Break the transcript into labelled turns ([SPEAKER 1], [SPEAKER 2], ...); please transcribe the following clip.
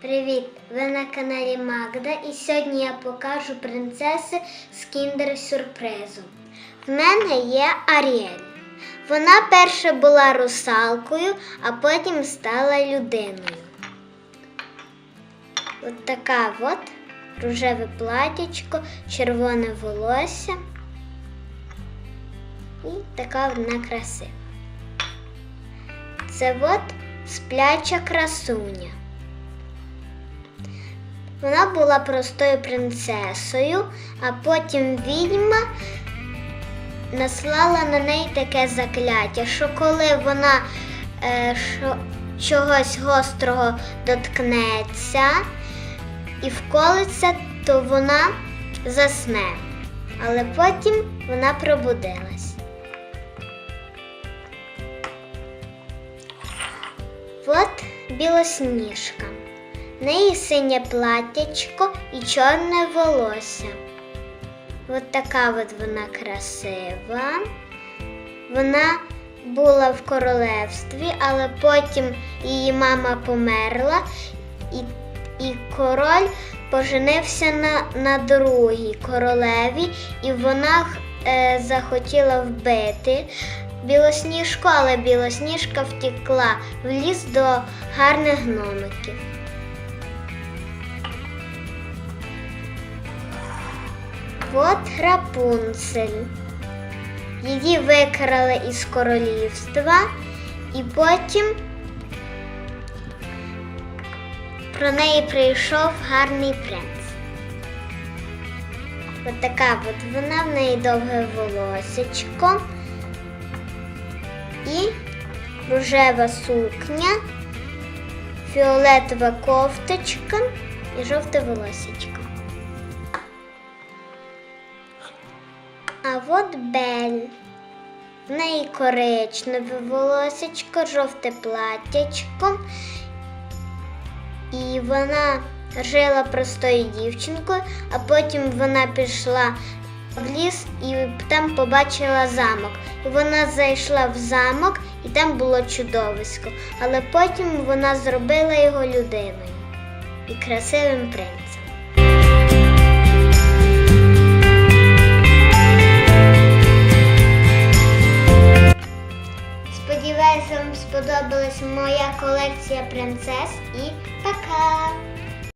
[SPEAKER 1] Привіт! Ви на каналі Магда і сьогодні я покажу принцеси з кіндер сюрпризу. В мене є Аріель. Вона перше була русалкою, а потім стала людиною. От така от рожеве платічко, червоне волосся. І така вона красива. Це от спляча красуня. Вона була простою принцесою, а потім відьма наслала на неї таке закляття, що коли вона е, що, чогось гострого доткнеться і вколиться, то вона засне. Але потім вона пробудилась. От білосніжка. В неї синє платтячко і чорне волосся. От така от вона красива. Вона була в королевстві, але потім її мама померла, і, і король поженився на, на другій королеві, і вона е, захотіла вбити білосніжку, але білосніжка втекла в ліс до гарних гномиків. От Рапунцель. Її викрали із королівства, і потім про неї прийшов гарний принц. От така от вона, в неї довге волосечко і рожева сукня, фіолетова кофточка і жовте волосечко. А от Бель. В неї коричневе волосечко, жовте платтячко. І вона жила простою дівчинкою, а потім вона пішла в ліс і там побачила замок. І вона зайшла в замок, і там було чудовисько. Але потім вона зробила його людиною і красивим принцем. сподобалась моя колекція принцес і пока!